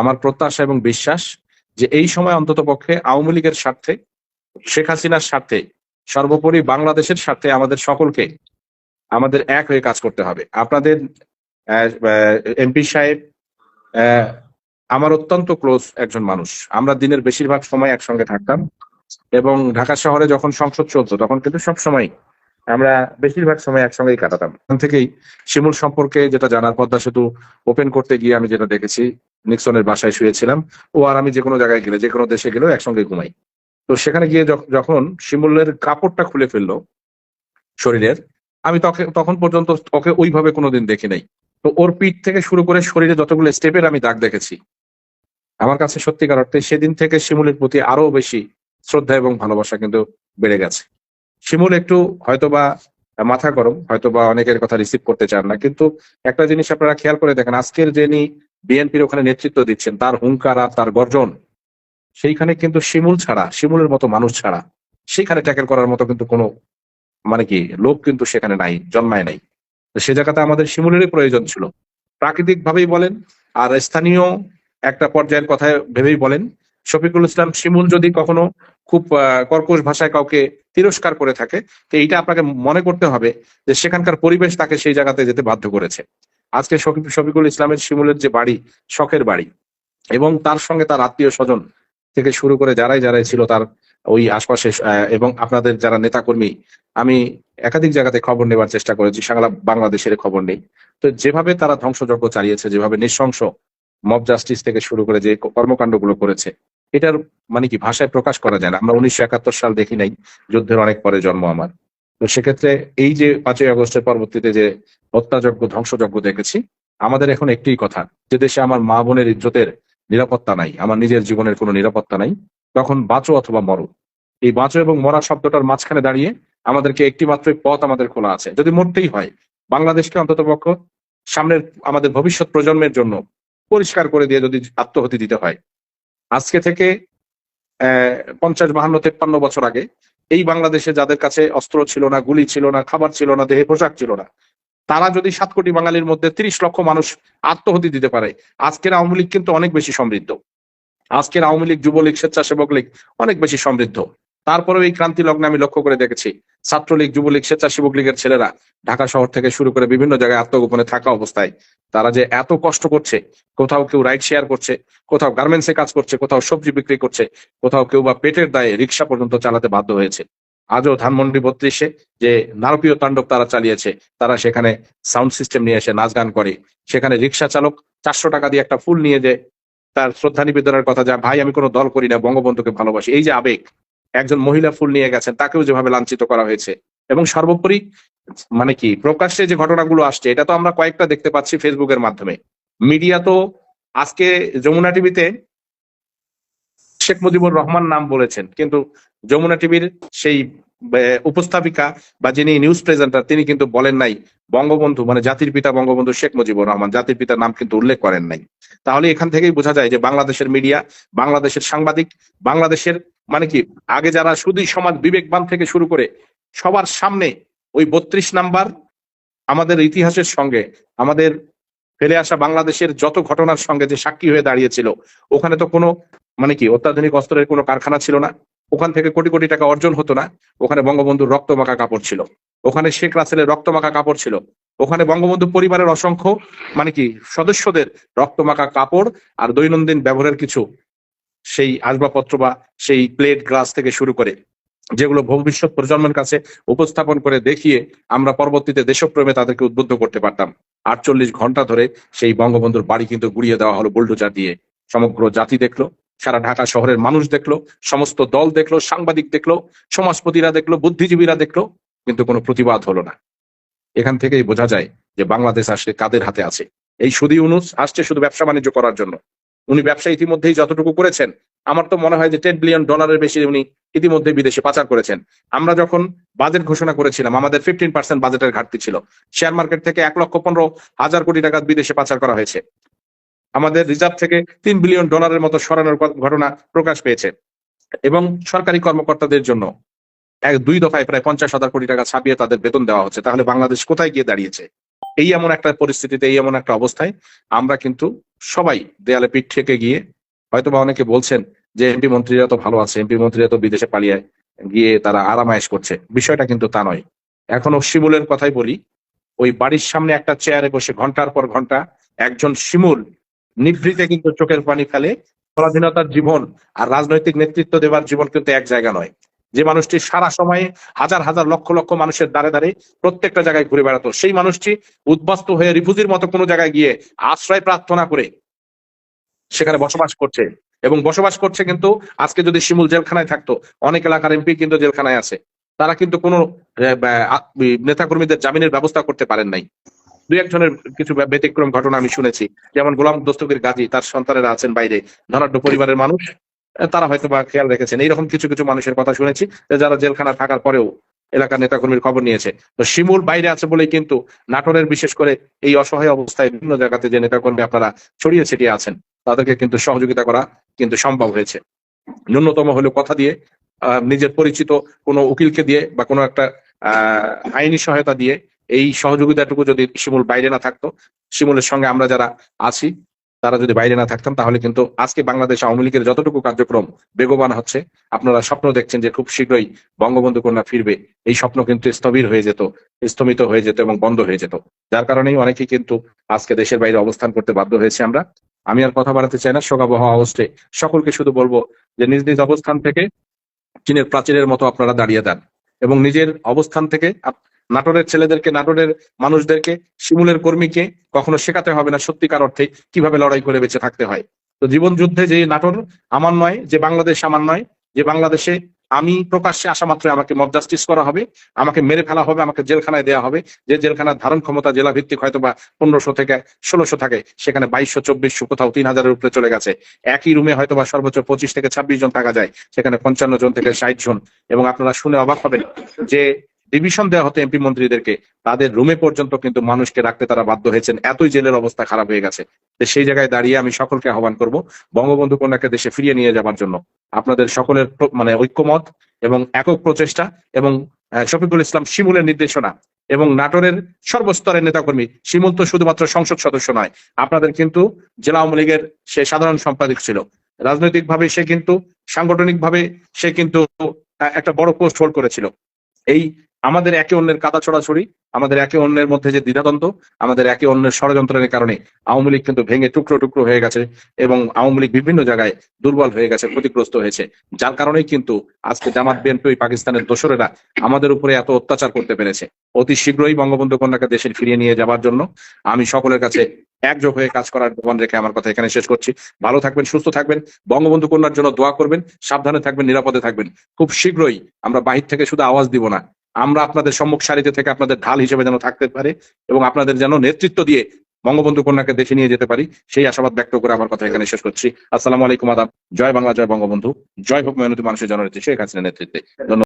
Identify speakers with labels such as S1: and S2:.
S1: আমার প্রত্যাশা এবং বিশ্বাস যে এই সময় অন্তত পক্ষে আওয়ামী লীগের স্বার্থে, শেখ হাসিনার স্বার্থে, সর্বোপরি বাংলাদেশের স্বার্থে আমাদের সকলকে আমাদের এক হয়ে কাজ করতে হবে। আপনাদের এমপি সাহেব আমার অত্যন্ত ক্লোজ একজন মানুষ। আমরা দিনের বেশিরভাগ সময় একসঙ্গে থাকতাম এবং ঢাকা শহরে যখন সংসদ চলতো, তখন কিন্তু সব সময় আমরা বেশিরভাগ সময় একসঙ্গেই কাটাতাম। ওখান থেকেই শিমুল সম্পর্কে যেটা জানার পদ্মা সেতু ওপেন করতে গিয়ে আমি যেটা দেখেছি নিক্সনের বাসায় শুয়েছিলাম। ও আর আমি যে কোনো জায়গায় গেলে যে কোনো দেশে গেলেও একসঙ্গে ঘুমাই। তো সেখানে গিয়ে যখন শিমুলের কাপড়টা খুলে ফেলল শরীরের, আমি তখন পর্যন্ত ওকে ওইভাবে কোনোদিন দেখি নাই। তো ওর পিঠ থেকে শুরু করে শরীরে যতগুলো স্টেপের আমি দাগ দেখেছি। আমার কাছে সত্যিকার অর্থে সেদিন থেকে শিমুলের প্রতি আরও বেশি শ্রদ্ধা এবং ভালোবাসা কিন্তু বেড়ে গেছে। শিমুল একটু হয়তোবা মাথা গরম, হয়তোবা অনেকের কথা রিসিভ করতে চান না, কিন্তু একটা জিনিস আপনারা খেয়াল করে দেখেন, আজকের যিনি বিএনপির ওখানে নেতৃত্ব দিচ্ছেন, তার হুঙ্কার আর তার গর্জন, সেইখানে কিন্তু শিমুল ছাড়া, শিমুলের মতো মানুষ ছাড়া, সেখানে ট্যাকেল করার মতো কিন্তু কোনো মানে কি, লোক কিন্তু সেখানে নাই, জন্মায় নাই। সে জায়গাতে আমাদের শিমুলেরই প্রয়োজন ছিল। প্রাকৃতিক ভাবেই বলেন, আর স্থানীয় একটা পর্যায়ের কথা ভেবেই বলেন, শফিকুল ইসলাম শিমুল যদি কখনো খুব কর্কশ ভাষায় কাউকে তিরস্কার করে থাকে, তো এইটা আপনাকে মনে করতে হবে যে সেখানকার পরিবেশ তাকে সেই জায়গাতে যেতে বাধ্য করেছে। আজকে শফি- শফিকুল ইসলামের শিমুলের যে বাড়ি, শখের বাড়ি, এবং তার সঙ্গে তার আত্মীয় স্বজন থেকে শুরু করে যারাই যারাই ছিল তার ওই আশপাশে এবং আপনাদের যারা নেতাকর্মী, আমি একাধিক জায়গাতে খবর নেবার চেষ্টা করেছি সাংলা বাংলাদেশের খবর নেই। তো যেভাবে তারা ধ্বংসযজ্ঞ চালিয়েছে, যেভাবে নৃশংস মব জাস্টিস থেকে শুরু করে যে কর্মকাণ্ডগুলো করেছে, এটার মানে কি ভাষায় প্রকাশ করা যায় না? আমরা উনিশশো একাত্তর সাল দেখি নাই, যুদ্ধের অনেক পরে জন্ম আমার। তো সেক্ষেত্রে এই যে পাঁচই আগস্টের পরবর্তীতে যে হত্যাযজ্ঞ ধ্বংসযজ্ঞ দেখেছি, আমাদের এখন একটি কথা, যে দেশে আমার মা বোনের ইজ্জতের নিরাপত্তা নাই, আমার নিজের জীবনের কোনো নিরাপত্তা নাই, তখন বাঁচো অথবা মরো। এই বাঁচো এবং মরা শব্দটার মাঝখানে দাঁড়িয়ে আমাদেরকে একটি মাত্রই পথ আমাদের খোলা আছে, যদি মরতেই হয়, বাংলাদেশকে অন্তত পক্ষ সামনের আমাদের ভবিষ্যৎ প্রজন্মের জন্য পরিষ্কার করে দিয়ে যদি আত্মহতি দিতে হয়। আজকে থেকে আহ পঞ্চাশ, বাহান্ন, তেপ্পান্ন বছর আগে এই বাংলাদেশে যাদের কাছে অস্ত্র ছিল না, গুলি ছিল না, খাবার ছিল না, দেহে পোশাক ছিল না, তারা যদি সাত কোটি বাঙালির মধ্যে তিরিশ লক্ষ মানুষ আত্মহতি দিতে পারে, আজকের আওয়ামী লীগ কিন্তু অনেক বেশি সমৃদ্ধ। আজকের আওয়ামী লীগ যুবলীগ, স্বেচ্ছাসেবক লীগ অনেক বেশি সমৃদ্ধ। তারপরেও এই ক্রান্তি লগ্নে আমি লক্ষ্য করে দেখেছি ছাত্রলীগ, যুবলীগ, স্বেচ্ছাসেবক লীগের ছেলেরা ঢাকা শহর থেকে শুরু করে বিভিন্ন জায়গায় আত্মগোপনে থাকা অবস্থায় তারা যে এত কষ্ট করছে, কোথাও কেউ রাইড শেয়ার করছে, কোথাও গার্মেন্টসে কাজ করছে, কোথাও সবজি বিক্রি করছে, কোথাও কেউ বা পেটের দায়ে রিক্সা পর্যন্ত চালাতে বাধ্য হয়েছে। আজও ধানমন্ডি বত্রিশে যে নারকীয় তাণ্ডব তারা চালিয়েছে, তারা সেখানে সাউন্ড সিস্টেম নিয়ে এসে নাচ গান করে। সেখানে রিক্সা চালক চারশো টাকা দিয়ে একটা ফুল নিয়ে যে তার শ্রদ্ধা নিবেদনের কথা, যা ভাই, আমি কোনো দল করি না, বঙ্গবন্ধুকে ভালোবাসি। এই যে আবেগ একজন মহিলা ফুল নিয়ে গেছেন, তাকেও যেভাবে লাঞ্ছিত করা হয়েছে। এবং সর্বোপরি মানে কি, প্রকাশ্যে যে ঘটনাগুলো আসছে, এটা তো আমরা কয়েকটা দেখতে পাচ্ছি ফেসবুকের মাধ্যমে। মিডিয়া তো আজকে যমুনা টিভিতে শেখ মুজিবুর রহমান নাম বলেছেন, কিন্তু যমুনা টিভির সেই উপস্থাপিকা বা যিনি নিউজ প্রেজেন্টার তিনি কিন্তু বলেন নাই, বঙ্গবন্ধু মানে জাতির পিতা বঙ্গবন্ধু শেখ মুজিবুর রহমান, জাতির পিতার নাম কিন্তু উল্লেখ করেন নাই। তাহলে এখান থেকেই বোঝা যায় যে বাংলাদেশের মিডিয়া বাংলাদেশের সাংবাদিক, বাংলাদেশের মানে কি, আগে যারা শুধুই সমাজ বিবেকবান থেকে শুরু করে সবার সামনে ওই বত্রিশ নাম্বার আমাদের ইতিহাসের সঙ্গে, আমাদের ফেলে আসা বাংলাদেশের যত ঘটনার সঙ্গে যে সাক্ষী হয়ে দাঁড়িয়েছিল, ওখানে তো কোনো মানে কি, অত্যাধুনিক অস্ত্রের কোনো কারখানা ছিল না। ওখান থেকে কোটি কোটি টাকা অর্জন হতো না। ওখানে বঙ্গবন্ধুর রক্তমাখা কাপড় ছিল। ওখানে শেখ রাসেলের রক্তমাখা কাপড় ছিল। ওখানে বঙ্গবন্ধু পরিবারের অসংখ্য মানে কি, সদস্যদের রক্তমাখা কাপড় আর দৈনন্দিন ব্যবহারের কিছু সেই আসবাবপত্র বা সেই প্লেট, গ্লাস থেকে শুরু করে, যেগুলো ভবিষ্যৎ প্রজন্মের কাছে উপস্থাপন করে দেখিয়ে আমরা পরবর্তীতে দেশপ্রেমে তাদেরকে উদ্বুদ্ধ করতে পারতাম। আটচল্লিশ ঘণ্টা ধরে সেই বঙ্গবন্ধুর বাড়ি কিন্তু গুড়িয়ে দেওয়া হলো বুলডোজার দিয়ে। সমগ্র জাতি দেখল সারা ঢাকা শহরের মানুষ দেখল, সমস্ত দল দেখল, সাংবাদিক দেখল, সমাজপতিরা দেখল, বুদ্ধিজীবীরা দেখল, কিন্তু কোনো প্রতিবাদ হলো না। এখান থেকেই বোঝা যায় যে বাংলাদেশ আসলে কাদের হাতে আছে। এই সুদি ইউনুস আসছে শুধু ব্যবসা বাণিজ্য করার জন্য। উনি ব্যবসা ইতিমধ্যেই যতটুকু করেছেন, আমার তো মনে হয় যে টেন বিলিয়ন ডলারের বেশি উনি ইতিমধ্যে বিদেশে পাচার করেছেন। আমরা যখন বাজেট ঘোষণা করেছিলাম, আমাদের ফিফটিন পার্সেন্ট বাজেটের ঘাটতি ছিল। শেয়ার মার্কেট থেকে এক লক্ষ পনেরো হাজার কোটি টাকা বিদেশে পাচার করা হয়েছে। আমাদের রিজার্ভ থেকে তিন বিলিয়ন ডলারের মতো সরানোর ঘটনা প্রকাশ পেয়েছে এবং সরকারি কর্মকর্তাদের জন্য এক দুই দফায় প্রায় পঞ্চাশ হাজার কোটি টাকা ছাপিয়ে তাদের বেতন দেওয়া হচ্ছে। তাহলে বাংলাদেশ কোথায় গিয়ে দাঁড়িয়েছে? এই এমন একটা পরিস্থিতিতে, এই এমন একটা অবস্থায় আমরা কিন্তু সবাই দেয়ালে পিঠ থেকে গিয়ে হয়তোবা অনেকে বলছেন যে এমপি মন্ত্রীরা তো ভালো আছে, এমপি মন্ত্রীরা তো বিদেশে পালিয়ে গিয়ে তারা আরামায়েশ করছে। বিষয়টা কিন্তু তা নয়। এখনও শিমুলের কথাই বলি, ওই বাড়ির সামনে একটা চেয়ারে বসে ঘণ্টার পর ঘণ্টা একজন শিমুল নিভৃতে কিন্তু চোখের পানি ফেলে। স্বাধীনতার জীবন আর রাজনৈতিক নেতৃত্ব দেবার জীবন কিন্তু এক জায়গা নয়। যে মানুষটি সারা সময়ে হাজার হাজার লক্ষ লক্ষ মানুষের দ্বারে দ্বারে প্রত্যেকটা জায়গায় ঘুরে বেড়াতো, সেই মানুষটি উদ্বাস্ত হয়ে রিফুজির মতো কোনো জায়গায় গিয়ে আশ্রয় প্রার্থনা করে সেখানে বসবাস করছে। এবং বসবাস করছে কিন্তু আজকে যদি শিমুল জেলখানায় থাকতো, অনেক এলাকার এমপি কিন্তু জেলখানায় আছে। তারা কিন্তু কোনো নেতাকর্মীদের জামিনের ব্যবস্থা করতে পারেন নাই। দুই একজনের কিছু ব্যতিক্রম ঘটনা আমি শুনেছি। যেমন গোলাম দস্তগীর গাজী, তার সন্তানেরা আছেন বাইরে। ধনাঢ্য পরিবারের মানুষ তারা হয়তো বা খেয়াল রেখেছেন। এইরকম কিছু কিছু মানুষের কথা শুনেছি যারা জেলখানা থাকার পরেও এলাকার নেতাকর্মীর খবর নিয়েছে। তো শিমুল বাইরে আছে বলেই কিন্তু নাটোরের বিশেষ করে এই অসহায় অবস্থায় বিভিন্ন জায়গাতে যে নেতাকর্মী আপনারা ছড়িয়ে ছিটিয়ে আছেন, তাদেরকে কিন্তু সহযোগিতা করা কিন্তু সম্ভব হয়েছে। ন্যূনতম হলেও কথা দিয়ে নিজের পরিচিত কোনো উকিলকে দিয়ে বা কোনো একটা আইনি সহায়তা দিয়ে এই সহযোগিতাটুকু যদি শিমুল বাইরে না থাকতো, শিমুলের সঙ্গে আমরা যারা আছি, তারা যদি বাইরে না থাকতাম, তাহলে কিন্তু আজকে বাংলাদেশ আওয়ামী লীগের যতটুকু কার্যক্রম বেগবান হচ্ছে, আপনারা স্বপ্ন দেখছেন যে খুব শীঘ্রই বঙ্গবন্ধু কন্যা ফিরবে। এই স্বপ্ন কিন্তু স্থবির হয়ে যেত, স্থমিত হয়ে যেত এবং বন্ধ হয়ে যেত। যার কারণেই অনেকেই কিন্তু আজকে দেশের বাইরে অবস্থান করতে বাধ্য হয়েছে আমরা। আমি আর কথা বাড়াতে চাই না শোকাবহ অবস্থায় সকলকে শুধু বলব যে নিজ নিজ অবস্থান থেকে চীনের প্রাচীরের মতো আপনারা দাঁড়িয়ে দেন এবং নিজের অবস্থান থেকে নাটোরের ছেলেদেরকে, নাটোরের মানুষদেরকে, শিমুলের কর্মীকে কখনো শেখাতে হবে না সত্যিকার অর্থে কীভাবে লড়াই করে বেঁচে থাকতে হয়। তো জীবন যুদ্ধে যে নাটোর আমার নয়, যে বাংলাদেশ আমার নয়, যে বাংলাদেশে আমি প্রকাশ্যে আসা মাত্র আমাকে মব জাস্টিস করা হবে, আমাকে মেরে ফেলা হবে, আমাকে জেলখানায় দেওয়া হবে, যে জেলখানার ধারণ ক্ষমতা জেলা ভিত্তিক হয়তো বা পনেরোশো থেকে ষোলোশো থাকে, সেখানে বাইশশো, চব্বিশশো, কোথাও তিন হাজারের উপরে চলে গেছে। একই রুমে হয়তো বা সর্বোচ্চ পঁচিশ থেকে ছাব্বিশ জন থাকা যায়, সেখানে পঞ্চান্ন জন থেকে ষাট জন। এবং আপনারা শুনে অবাক হবেন যে ডিভিশন দেওয়া হতো এমপি মন্ত্রীদেরকে তাদের রুমে পর্যন্ত কিন্তু মানুষকে রাখতে তারা বাধ্য হয়েছেন। এতই জেলের অবস্থা খারাপ হয়ে গেছে। সেই জায়গায় দাঁড়িয়ে আমি সকলকে আহ্বান করব, বঙ্গবন্ধু কন্যাকে দেশে ফিরিয়ে নিয়ে যাবার জন্য। আপনাদের সকলের মানে ঐক্যমত এবং একক প্রচেষ্টা এবং শফিকুল ইসলাম শিমুলের নির্দেশনা এবং নাটোরের সর্বস্তরের নেতাকর্মী। শিমুল তো শুধুমাত্র সংসদ সদস্য নয়, আপনাদের কিন্তু জেলা আওয়ামী লীগের সে সাধারণ সম্পাদক ছিল। রাজনৈতিকভাবে সে কিন্তু, সাংগঠনিকভাবে সে কিন্তু একটা বড় পোস্ট হোল্ড করেছিল। এই আমাদের একে অন্যের কাদা ছড়াছড়ি, আমাদের একে অন্যের মধ্যে যে দ্বিধাদ্বন্দ্ব, আমাদের একে অন্যের ষড়যন্ত্রের কারণে আওয়ামী লীগ কিন্তু ভেঙে টুকরো টুকরো হয়ে গেছে এবং আওয়ামী লীগ বিভিন্ন জায়গায় দুর্বল হয়ে গেছে, ক্ষতিগ্রস্ত হয়েছে। যার কারণেই কিন্তু আজকে জামাত বিএনপি পাকিস্তানের দোসরেরা আমাদের উপরে এত অত্যাচার করতে পেরেছে। অতি শীঘ্রই বঙ্গবন্ধু কন্যাকে দেশে ফিরিয়ে নিয়ে যাবার জন্য আমি সকলের কাছে একযোগ হয়ে কাজ করার আহ্বান রেখে আমার কথা এখানে শেষ করছি। ভালো থাকবেন, সুস্থ থাকবেন, বঙ্গবন্ধু কন্যার জন্য দোয়া করবেন, সাবধানে থাকবেন, নিরাপদে থাকবেন। খুব শীঘ্রই আমরা বাহির থেকে শুধু আওয়াজ দিব না আমরা আপনাদের সম্মুখ সারিতে থেকে আপনাদের ঢাল হিসেবে যেন থাকতে পারে এবং আপনাদের যেন নেতৃত্ব দিয়ে বঙ্গবন্ধু কন্যাকে দেশে নিয়ে যেতে পারি, সেই আশাবাদ ব্যক্ত করে আমার কথা এখানে শেষ করছি। আসসালামু আলাইকুম, আদাব। জয় বাংলা, জয় বঙ্গবন্ধু। জয় হোক মেহনতি মানুষের জননেত্রী শেখ হাসিনা নেতৃত্বে। ধন্যবাদ।